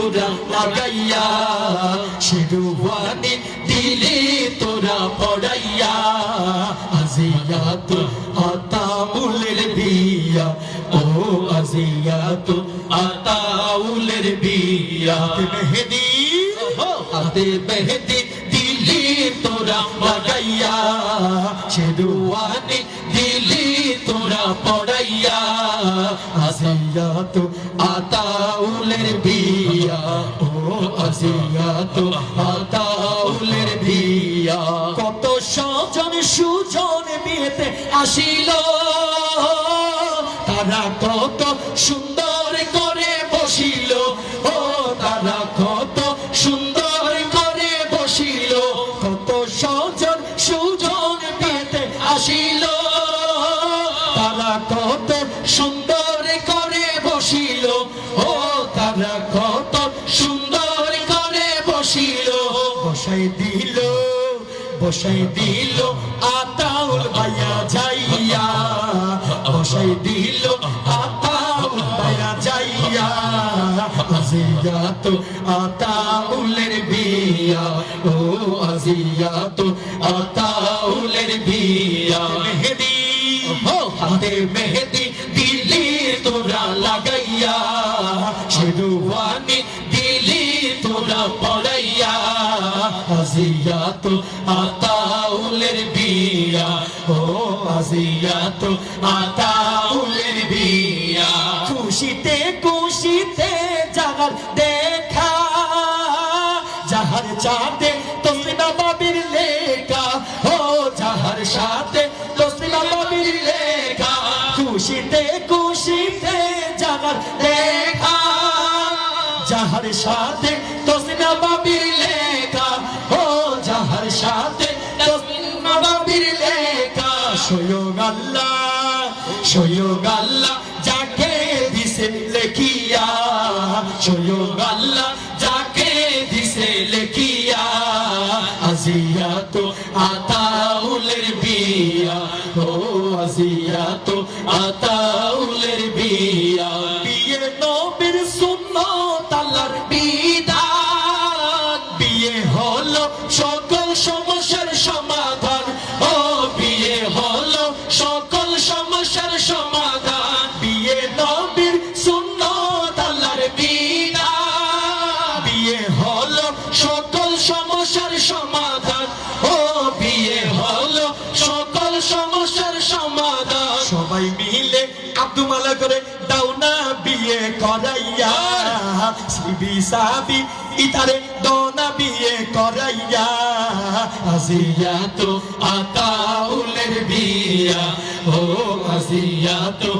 তোরা লাগাইয়া শেরওয়ানি দিলি তোরা পড়াইয়া। আজিয়াত আতাউলের বিয়া, ও আজিয়াত আতাউলের বিয়া। মেহেদি হাতে মেহেদি দিলি তোরা লাগাইয়া শেরওয়ানি দিলি তোরা পড়াইয়া। আজিয়াত কত সজন বিয়েতে আসিল। তারা কত সুন্দর করে বসিল। ও, তারা কত সুন্দর করে বসিল। কত সজন সুজন বিয়েতে আসিল। তারা কত সুন্দর করে বসিল। ও, তারা কত সুন্দর বসাই দিল আতাউল ভাইয়া যাইয়া। বসাই দিল আতাউল ভাইয়া যাইয়া। আজিয়া তো আতাউলের বিয়া। ও আজিয়া তো আতাউলের বিয়া। মেহেদি হাতে মেহেদি দিলি তোরা লাগাইয়া। শেরওয়ানি দিলি আজিয়া তো আতাউলের বিয়া। ও আজিয়া তো আতাউলের বিয়া। খুশিতে খুশিতে জাগার দেখা। যাহার চাঁদে তসলিমা বাবির লেখা। ও যাহার সাথে তসলিমা বাবির লেখা। খুশিতে খুশিতে জাগার দেখা। যাহার সাথে তসলিমা বাবির লেখা। স্বয়ং আল্লাহ স্বয়ং আল্লাহ যাকে দিছে লেখিয়া স্বয়ং আল্লাহ যাকে দিছে লেখিয়া, আজিয়া তো আতাউলের বিয়া, ও আজিয়া তো আতাউলের বিয়ে। আব্দু মালা করে দাও না বিয়ে করাইয়া। সিবি সাবি, ইতারে না বিয়ে করাইয়া। আজিয়া তো আতাউলের বিয়া, ও আজিয়া তো